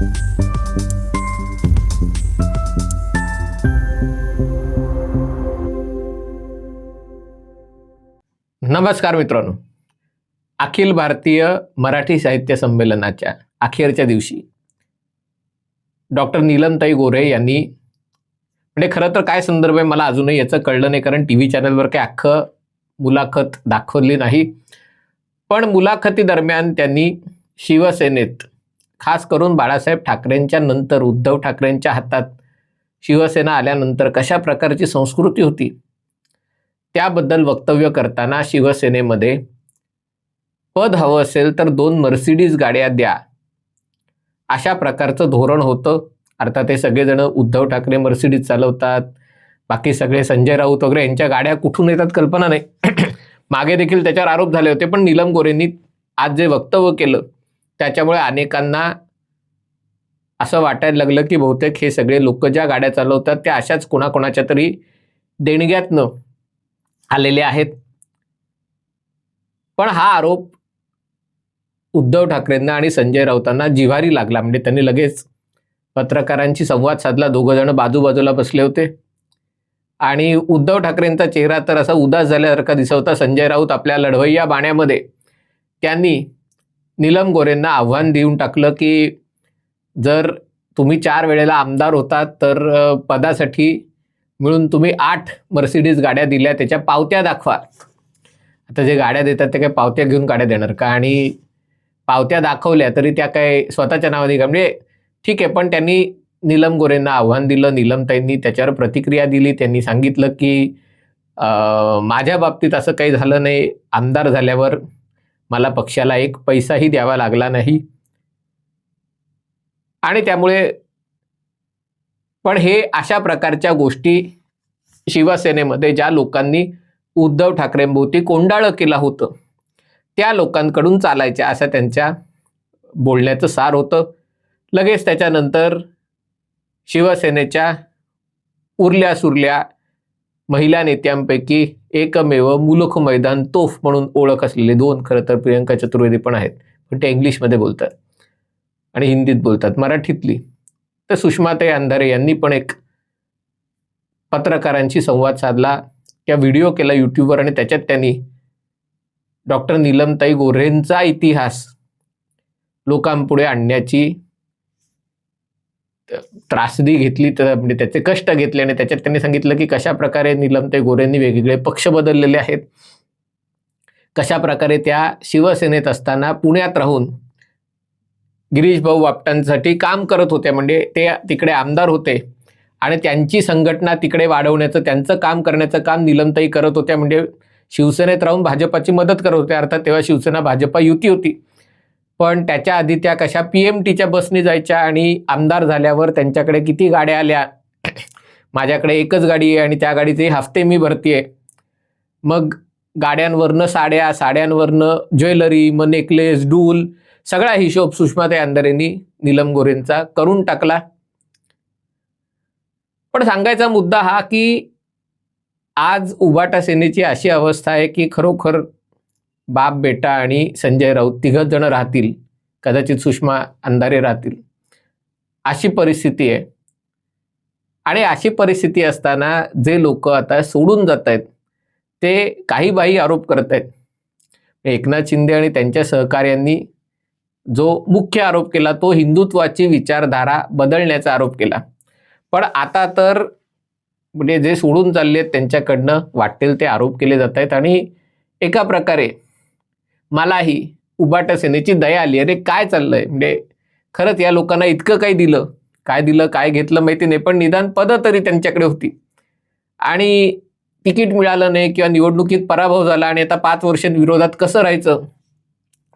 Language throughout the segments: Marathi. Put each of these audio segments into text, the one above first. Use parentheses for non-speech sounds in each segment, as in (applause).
नमस्कार मित्रांनो. अखिल भारतीय मराठी साहित्य संमेलनाच्या अखेरच्या दिवशी डॉक्टर नीलमताई गोरे यांनी म्हणजे खरं तर काय संदर्भ आहे मला अजूनही याचं कळलं नाही कारण टी व्ही चॅनलवर काही अख्खं मुलाखत दाखवली नाही. पण मुलाखती दरम्यान त्यांनी शिवसेनेत खास करून बाळासाहेब ठाकरेंच्या नंतर उद्धव ठाकरेंच्या हातात शिवसेना आल्यानंतर कशा प्रकारची संस्कृती होती? त्याबद्दल वक्तव्य करताना शिवसेनेमध्ये पद हवं असेल तर दोन मर्सिडीज गाड्या द्या. अशा प्रकारचं धोरण होतं. अर्थात हे सगळेजण उद्धव ठाकरे मर्सिडीज चालवतात. बाकी सगळे संजय राऊत वगैरे यांच्या गाड्या कुठून येतात कल्पना नाही. (clears throat) मागे देखील त्याच्यावर आरोप झाले होते पण नीलम गोरेंनी आज जे वक्तव्य केलं त्याच्यामुळे अनेकांना असं वाटायला लागलं की बहुतेक हे सगळे लोक ज्या गाड्या चालवतात त्या अशाच कोणाकोणाच्या तरी देणग्यातनं आलेले आहेत. पण हा आरोप उद्धव ठाकरेंना आणि संजय राऊतांना जिव्हारी लागला. म्हणजे त्यांनी लगेच पत्रकारांशी संवाद साधला. दोघं जण बाजूबाजूला बसले होते. आणि उद्धव ठाकरेंचा चेहरा तर असा उदास झाल्यासारखा दिसवता संजय राऊत आपल्या लढवय्या बाण्यामध्ये त्यांनी नीलम गोरेंना आव्हान देऊन टाकलं की जर तुम्ही चार वेळेला आमदार होतात तर पदासाठी मिळून तुम्ही आठ मर्सिडीज गाड्या दिल्या त्याच्या पावत्या दाखवा आता जे गाड्या देतात ते काय पावत्या घेऊन गाड्या देणार का? आणि पावत्या दाखवल्या तरी त्या काय स्वतःच्या नावाने का म्हणजे ठीक आहे पण त्यांनी नीलम गोरेंना आव्हान दिलं नीलमताईंनी त्याच्यावर प्रतिक्रिया दिली त्यांनी सांगितलं की माझ्या बाबतीत असं काही झालं नाही. आमदार झाल्यावर मला पक्षाला एक पैसाही द्यावा लागला नाही. आणि त्यामुळे पण हे अशा प्रकारच्या गोष्टी शिवसेनेमध्ये ज्या लोकांनी उद्धव ठाकरेंभोवती कोंडाळं केलं होतं त्या लोकांकडून चालायच्या असं त्यांच्या बोलण्याचं सार होतं. लगेच त्याच्यानंतर शिवसेनेच्या उरल्या सुरल्या महिला नेत्यांपैकी एकमेव मुलुख मैदान तोफ म्हणून ओळख असलेले दोन खरं तर प्रियंका चतुर्वेदी पण आहेत. पण ते इंग्लिशमध्ये बोलतात आणि हिंदीत बोलतात मराठीतली. तर सुषमाताई अंधारे यांनी पण एक पत्रकारांशी संवाद साधला. त्या व्हिडिओ केला यूट्यूबवर आणि त्याच्यात त्यांनी डॉक्टर नीलमताई गोऱ्हेंचा इतिहास लोकांपुढे आणण्याची त्रासदी घेतली तर म्हणजे त्याचे कष्ट घेतले आणि त्याच्यात त्यांनी सांगितलं की कशा प्रकारे नीलमताई गोरेंनी वेगवेगळे पक्ष बदललेले आहेत. कशा प्रकारे त्या शिवसेनेत असताना पुण्यात राहून गिरीश भाऊ वापटांसाठी काम करत होते म्हणजे ते तिकडे आमदार होते आणि त्यांची संघटना तिकडे वाढवण्याचं त्यांचं काम करण्याचं काम निलमताई करत होत्या म्हणजे शिवसेनेत राहून भाजपाची मदत करत होत्या अर्थात तेव्हा शिवसेना भाजपा युती होती. पण त्याच्या आधी त्या कशा पी एम टीच्या बसने जायच्या आणि आमदार झाल्यावर त्यांच्याकडे किती गाड्या आल्या? माझ्याकडे एकच गाडी आहे आणि त्या गाडीचे हफ्ते मी भरतीये. मग गाड्यांवरनं साड्या साड्यांवरनं ज्वेलरी मग नेकलेस डूल सगळा हिशोब सुषमाताई अंधारेंनी नीलम गोरेंचा करून टाकला. पण सांगायचा मुद्दा हा की आज उभाटा सेनेची अशी अवस्था आहे की खरोखर बाप बेटा आणि संजय राऊत तिघच जण राहतील कदाचित सुषमा अंधारे राहतील. अशी परिस्थिती आहे. आणि अशी परिस्थिती असताना जे लोक आता सोडून जात आहेत ते काही बाही आरोप करत आहेत. एकनाथ शिंदे आणि त्यांच्या सहकार्यांनी जो मुख्य आरोप केला तो हिंदुत्वाची विचारधारा बदलण्याचा आरोप केला. पण आता तर म्हणजे जे सोडून चालले आहेत त्यांच्याकडनं वाटेल ते आरोप केले जात आहेत आणि एका प्रकारे मलाही उबाटा सेनेची दया आली. अरे काय चाललंय? म्हणजे खरंच या लोकांना इतकं काही दिलं. काय दिलं काय घेतलं माहिती नाही पण निदान पदं तरी त्यांच्याकडे होती. आणि तिकीट मिळालं नाही किंवा निवडणुकीत पराभव झाला आणि आता पाच वर्ष विरोधात कसं राहायचं?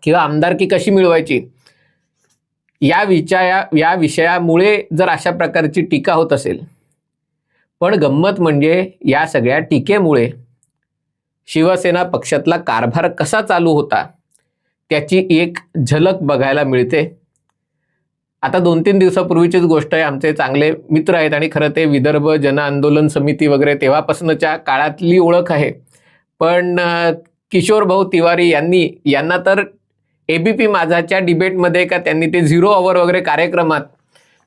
किंवा आमदारकी कशी मिळवायची? या विषया या विषयामुळे जर अशा प्रकारची टीका होत असेल. पण गंमत म्हणजे या सगळ्या टीकेमुळे शिवसेना पक्षातला कारभार कसा चालू होता त्याची एक झलक बघायला मिळते. आता दोन तीन दिवसापूर्वीचीच गोष्ट आहे आमचे चांगले मित्र आहेत आणि खरं ते विदर्भ जन आंदोलन समिती वगैरे तेव्हापासूनच्या काळातली ओळख आहे. पण किशोरभाऊ किशोर भाऊ तिवारी यांनी यांना तर एबीपी माझाच्या डिबेटमध्ये का त्यांनी ते झिरो अवर वगैरे कार्यक्रमात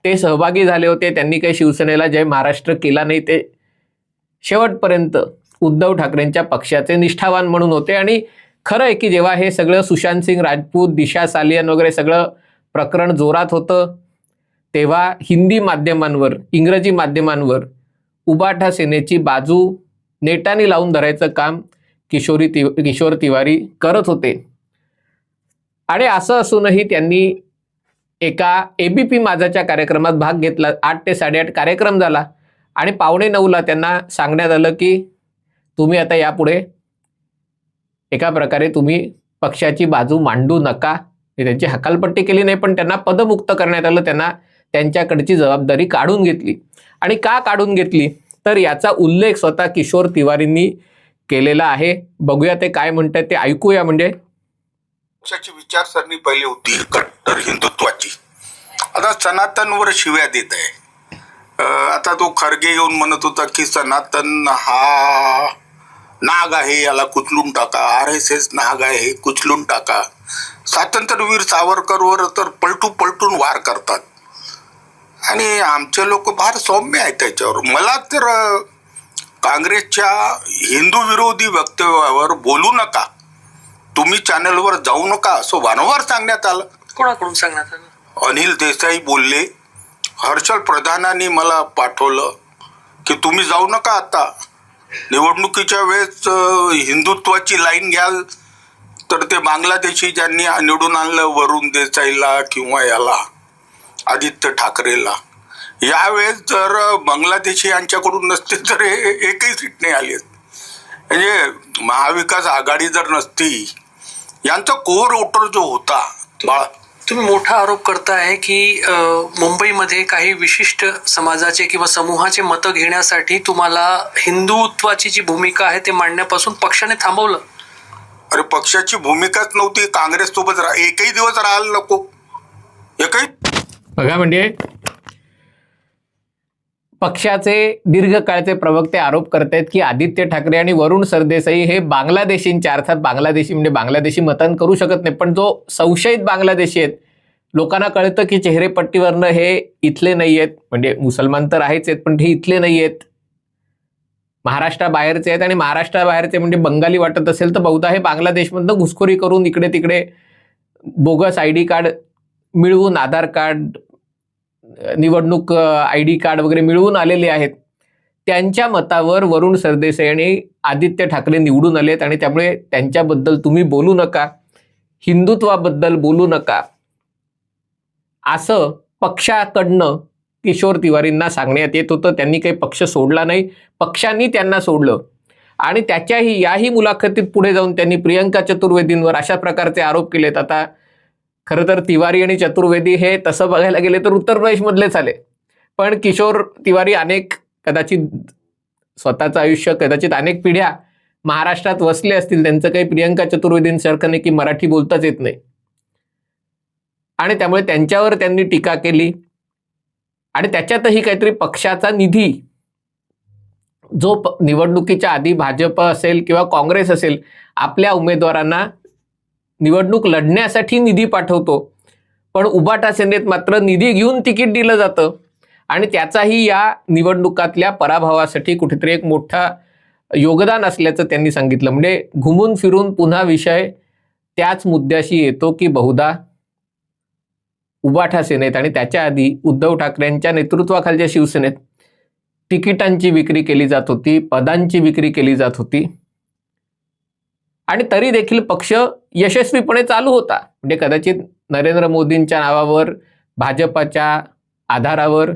ते सहभागी झाले होते त्यांनी काही शिवसेनेला जय महाराष्ट्र केला नाही ते शेवटपर्यंत उद्धव ठाकरेंच्या पक्षाचे निष्ठावान म्हणून होते. आणि खरं आहे की जेव्हा हे सगळं सुशांत सिंग राजपूत दिशा सालियन वगैरे सगळं प्रकरण जोरात होतं तेव्हा हिंदी माध्यमांवर इंग्रजी माध्यमांवर उबाठा सेनेची बाजू नेटाने लावून धरायचं काम किशोरी ति किशोर तिवारी करत होते. आणि असं असूनही त्यांनी एका ए बी पी माझाच्या कार्यक्रमात भाग घेतला. आठ ते साडेआठ कार्यक्रम झाला. आणि पावणे नऊला त्यांना सांगण्यात आलं की तुम्ही आता यापुढे एका प्रकारे तुम्ही पक्षाची बाजू मांडू नका. त्यांची हकालपट्टी केली नाही पण त्यांना पदमुक्त करण्यात आलं. त्यांना त्यांच्याकडची जबाबदारी काढून घेतली. आणि का काढून घेतली? तर याचा उल्लेख स्वतः किशोर तिवारींनी केलेला आहे. बघूया ते काय म्हणतात ते ऐकूया म्हणजे. पक्षाची विचारसरणी पहिली होती कट्टर हिंदुत्वाची. आता सनातनवर शिव्या देत आहे. आता तो खरगे येऊन म्हणत होता की सनातन हा नाग आहे याला कुचलून टाका. आर एस एस नाग आहे कुचलून टाका. स्वातंत्र्यवीर सावरकरवर तर पलटू पलटून वार करतात. आणि आमचे लोक फार सौम्य आहेत त्याच्यावर. मला तर काँग्रेसच्या हिंदू विरोधी वक्तव्यावर बोलू नका. तुम्ही चॅनलवर जाऊ नका असं वारंवार सांगण्यात आलं. कोणाकडून सांगण्यात आलं? अनिल देसाई बोलले हर्षल प्रधानांनी मला पाठवलं की तुम्ही जाऊ नका आता. निवडणुकीच्या वेळेस हिंदुत्वाची लाईन घ्याल तर ते बांगलादेशी ज्यांनी निवडून आणलं वरुण देसाईला किंवा याला आदित्य ठाकरेला. यावेळेस जर बांगलादेशी यांच्याकडून नसते तर हे एकही सीट नाही आली. म्हणजे महाविकास आघाडी जर नसती यांचा कोर वोटर जो होता बाळा तुम्ही मोठा आरोप करताय की मुंबईमध्ये काही विशिष्ट समाजाचे किंवा समूहाचे मतं घेण्यासाठी तुम्हाला हिंदुत्वाची जी भूमिका आहे ते मांडण्यापासून पक्षाने थांबवलं? अरे पक्षाची भूमिकाच नव्हती. काँग्रेस सोबत रा एकही दिवस राहायला नको. एकही बघा म्हणजे पक्षाचे दीर्घकाळचे प्रवक्ते आरोप करतायत की आदित्य ठाकरे आणि वरुण सरदेसाई हे बांगलादेशींच्या अर्थात बांगलादेशी म्हणजे बांगलादेशी मतदान करू शकत नाही पण जो संशयित बांगलादेशी आहेत लोकांना कळतं की चेहरेपट्टीवरनं हे इथले नाही आहेत म्हणजे मुसलमान तर आहेच आहेत पण हे इथले नाही आहेत महाराष्ट्राबाहेरचे आहेत आणि महाराष्ट्राबाहेरचे म्हणजे बंगाली वाटत असेल तर बहुधा हे बांगलादेशमधनं घुसखोरी करून इकडे तिकडे बोगस आय डी कार्ड मिळवून आधार कार्ड निवडणूक आय डी कार्ड वगैरे मिळवून आलेले आहेत. त्यांच्या मतावर वरुण सरदेसाई आणि आदित्य ठाकरे निवडून आलेत आणि त्यामुळे त्यांच्याबद्दल तुम्ही बोलू नका. हिंदुत्वाबद्दल बोलू नका. असं पक्षाकडनं किशोर तिवारींना सांगण्यात येत होतं. त्यांनी काही पक्ष सोडला नाही. पक्षांनी त्यांना सोडलं. आणि त्याच्याही याही मुलाखतीत पुढे जाऊन त्यांनी प्रियंका चतुर्वेदींवर अशा प्रकारचे आरोप केलेत. आता खरं तर तिवारी आणि चतुर्वेदी हे तसं बघायला गेले तर उत्तर प्रदेशमधलेच आले. पण किशोर तिवारी अनेक कदाचित स्वतःचं आयुष्य कदाचित अनेक पिढ्या महाराष्ट्रात वसले असतील. त्यांचं काही प्रियंका चतुर्वेदींसारखं नाही की मराठी बोलताच येत नाही. आणि त्यामुळे त्यांच्यावर त्यांनी टीका केली. आणि त्याच्यातही काहीतरी पक्षाचा निधी जो निवडणुकीच्या आधी भाजप असेल किंवा काँग्रेस असेल आपल्या उमेदवारांना निवडणूक लढण्यासाठी निधी पाठवतो. पण उबाटा सेनेत मात्र निधी घेऊन तिकीट दिलं जातं. आणि त्याचाही या निवडणुकातल्या पराभवासाठी कुठेतरी एक मोठा योगदान असल्याचं त्यांनी सांगितलं. म्हणजे घुमून फिरून पुन्हा विषय त्याच मुद्द्याशी येतो की बहुधा उबाठा सेनेत आणि त्याच्या आधी उद्धव ठाकरेंच्या नेतृत्वाखालच्या शिवसेनेत तिकिटांची विक्री केली जात होती पदांची विक्री केली जात होती. आणि तरी देखील पक्ष यशस्वीपणे चालू होता. म्हणजे कदाचित नरेंद्र मोदींच्या नावावर भाजपाच्या आधारावर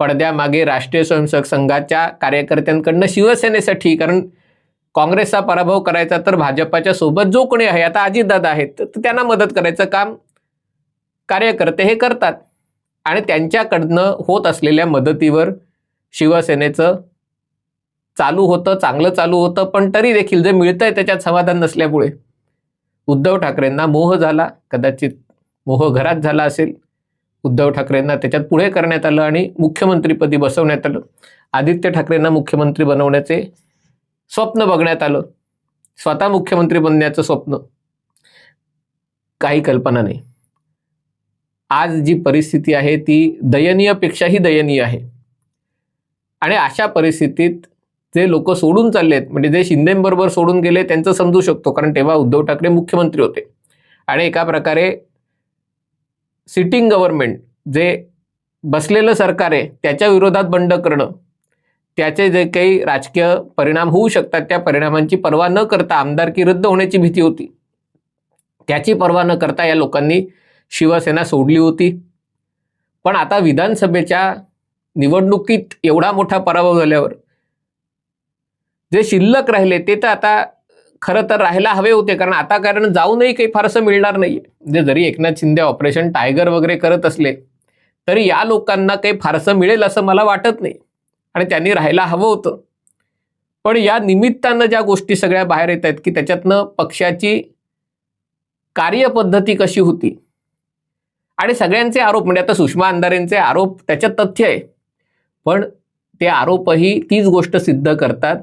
पडद्यामागे राष्ट्रीय स्वयंसेवक संघाच्या कार्यकर्त्यांकडनं शिवसेनेसाठी कारण काँग्रेसचा पराभव करायचा तर भाजपाच्या सोबत जो कोणी आहे आता अजितदादा आहेत तर त्यांना मदत करायचं काम कार्यकर्ते हे करतात. आणि त्यांच्याकडनं होत असलेल्या मदतीवर शिवसेनेचं चालू होतं चांगलं चालू होतं पण तरी देखील जे मिळतंय त्याच्यात समाधान नसल्यामुळे. उद्धव ठाकरेंना मोह झाला कदाचित मोह घरात झाला असेल. उद्धव ठाकरेंना त्याच्यात पुढे करण्यात आलं आणि मुख्यमंत्रीपदी बसवण्यात आलं. आदित्य ठाकरेंना मुख्यमंत्री बनवण्याचे स्वप्न बघण्यात आलं. स्वतः मुख्यमंत्री बनण्याचं स्वप्न. काही कल्पना नाही. आज जी परिस्थिती आहे ती दयनीयपेक्षाही दयनीय आहे. आणि अशा परिस्थितीत जे लोक सोडून चालले आहेत म्हणजे जे शिंदेबरोबर सोडून गेले त्यांचं समजू शकतो. कारण तेव्हा उद्धव ठाकरे मुख्यमंत्री होते. आणि एका प्रकारे सिटिंग गव्हर्नमेंट जे बसलेलं सरकार आहे त्याच्या विरोधात बंड करणं त्याचे जे काही राजकीय परिणाम होऊ शकतात त्या परिणामांची पर्वा न करता आमदारकी रद्द होण्याची भीती होती. त्याची पर्वा न करता या लोकांनी शिवसेना सोडली होती. पण आता विधानसभेच्या निवडणुकीत एवढा मोठा पराभव झाल्यावर जे शिल्लक राहिले ते तर आता खरं तर राहायला हवे होते. कारण आता कारण जाऊनही काही फारसं मिळणार नाही म्हणजे जरी एकनाथ शिंदे ऑपरेशन टायगर वगैरे करत असले तरी या लोकांना काही फारसं मिळेल असं मला वाटत नाही. आणि त्यांनी राहायला हवं होतं. पण या निमित्तानं ज्या गोष्टी सगळ्या बाहेर येत आहेत की त्याच्यातनं पक्षाची कार्यपद्धती कशी होती. आणि सगळ्यांचे आरोप म्हणजे आता सुषमा अंधारेंचे आरोप त्याच्यात तथ्य आहे. पण ते आरोपही तीच गोष्ट सिद्ध करतात.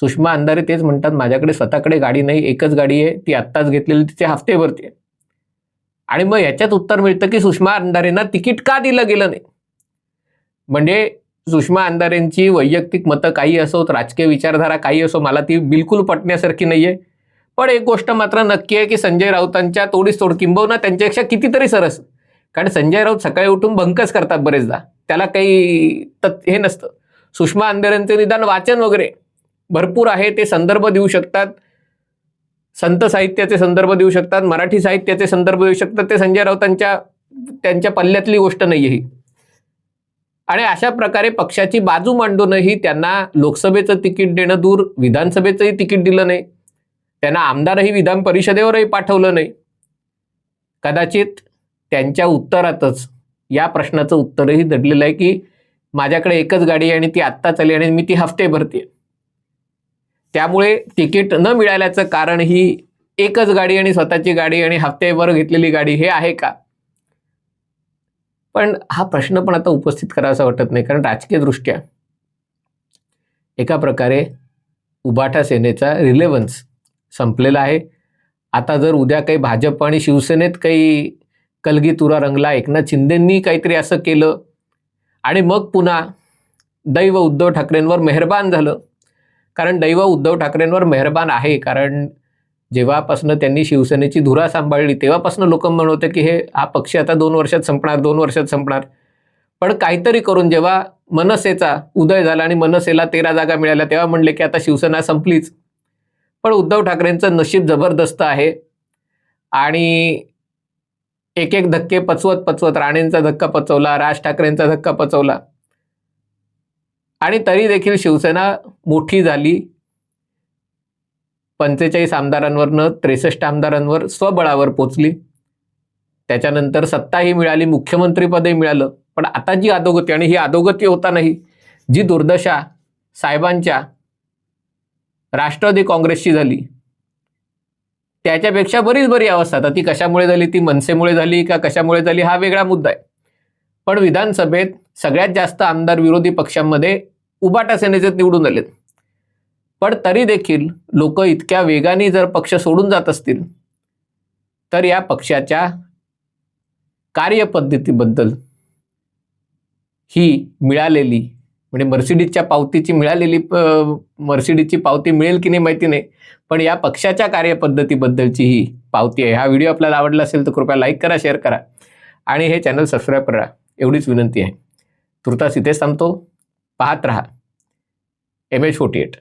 सुषमा अंधारे तेच म्हणतात माझ्याकडे स्वतःकडे गाडी नाही एकच गाडी आहे ती आत्ताच घेतलेली तिचे हफ्ते भरती आहे. आणि मग याच्यात उत्तर मिळतं की सुषमा अंधारेंना तिकीट का दिलं गेलं नाही? म्हणजे सुषमा अंधारेंची वैयक्तिक मतं काही असोत राजकीय विचारधारा काही असो मला ती बिलकुल पटण्यासारखी नाही आहे पण एक गोष्ट मात्र नक्की आहे की संजय राऊतांच्या तोडीस तोड किंबहुना त्यांच्यापेक्षा कितीतरी सरस. कारण संजय राऊत सकाळी उठून भंकच करतात बरेचदा. त्याला काही तत् हे नसतं. सुषमा अंधारेंचे निदान वाचन वगैरे. भरपूर आहे ते संदर्भ देऊ शकतात. संत साहित्याचे संदर्भ देऊ शकतात मराठी साहित्याचे संदर्भ देऊ शकतात. ते संजय राऊतांच्या त्यांच्या पल्ल्यातली गोष्ट नाही ही. आणि अशा प्रकारे पक्षाची बाजू मांडूनही त्यांना लोकसभेचं तिकीट देणं दूर विधानसभेचंही तिकीट दिलं नाही. त्यांना आमदारही विधान परिषदेवरही पाठवलं नाही. कदाचित त्यांच्या उत्तरातच या प्रश्नाचं उत्तरही दडलेलं आहे की माझ्याकडे एकच गाडी आहे आणि ती आत्ताच आली आणि मी ती हफ्ते भरते त्यामुळे तिकीट न मिळाल्याचं कारण ही एकच गाडी आणि स्वतःची गाडी आणि हफ्त्यावर घेतलेली गाडी हे आहे का? पण हा प्रश्न पण आता उपस्थित करावासा वाटत नाही कारण राजकीयदृष्ट्या एका प्रकारे उबाठा सेनेचा रिलेव्हन्स संपलेला आहे. आता जर उद्या काही भाजप आणि शिवसेनेत काही कलगी तुरा रंगला एकनाथ शिंदेंनी काहीतरी असं केलं आणि मग पुन्हा दैव उद्धव ठाकरेंवर मेहरबान झालं कारण दैव उद्धव ठाकरेंवर मेहरबान आहे. कारण जेव्हापासनं त्यांनी शिवसेनेची धुरा सांभाळली तेव्हापासनं लोक म्हणत होते की हे हा पक्ष आता दोन वर्षात संपणार दोन वर्षात संपणार. पण काहीतरी करून जेव्हा मनसेचा उदय झाला आणि मनसेला तेरा जागा मिळाल्या तेव्हा म्हणले की आता शिवसेना संपलीच. पण उद्धव ठाकरेंचं नशीब जबरदस्त आहे. आणि एक एक धक्के पचवत पचवत राणेंचा धक्का पचवला राज ठाकरेंचा धक्का पचवला. आणि तरी देखील शिवसेना मोठी झाली. पंचेचाळीस आमदारांवरनं त्रेसष्ट आमदारांवर स्वबळावर पोचली. त्याच्यानंतर सत्ताही मिळाली मुख्यमंत्रीपदही मिळालं. पण आता जी अधोगती आणि ही अधोगती होतानाही जी दुर्दशा साहेबांच्या राष्ट्रवादी काँग्रेसची झाली त्याच्यापेक्षा बरीच बरी अवस्था. आता ती कशामुळे झाली? ती मनसेमुळे झाली का कशामुळे झाली? हा वेगळा मुद्दा आहे. पण विधानसभेत सगळ्यात जास्त आमदार विरोधी पक्षांमध्ये उबाटा सेनेचे निवडून आलेत. पण तरी देखील लोक इतक्या वेगाने जर पक्ष सोडून जात असतील तर या पक्षाच्या कार्यपद्धतीबद्दल ही मिळालेली म्हणजे मर्सिडीजच्या पावतीची मिळालेली मर्सिडीजची पावती मिळेल की नाही माहिती नाही पण या पक्षाच्या कार्यपद्धतीबद्दलची ही पावती आहे. हा व्हिडिओ आपल्याला आवडला असेल तर कृपया लाईक करा शेअर करा आणि हे चॅनल सबस्क्राईब करा. एवढीच विनंती आहे. तुर्तास इथेच थांबतो पाहत रहा. M H forty eight.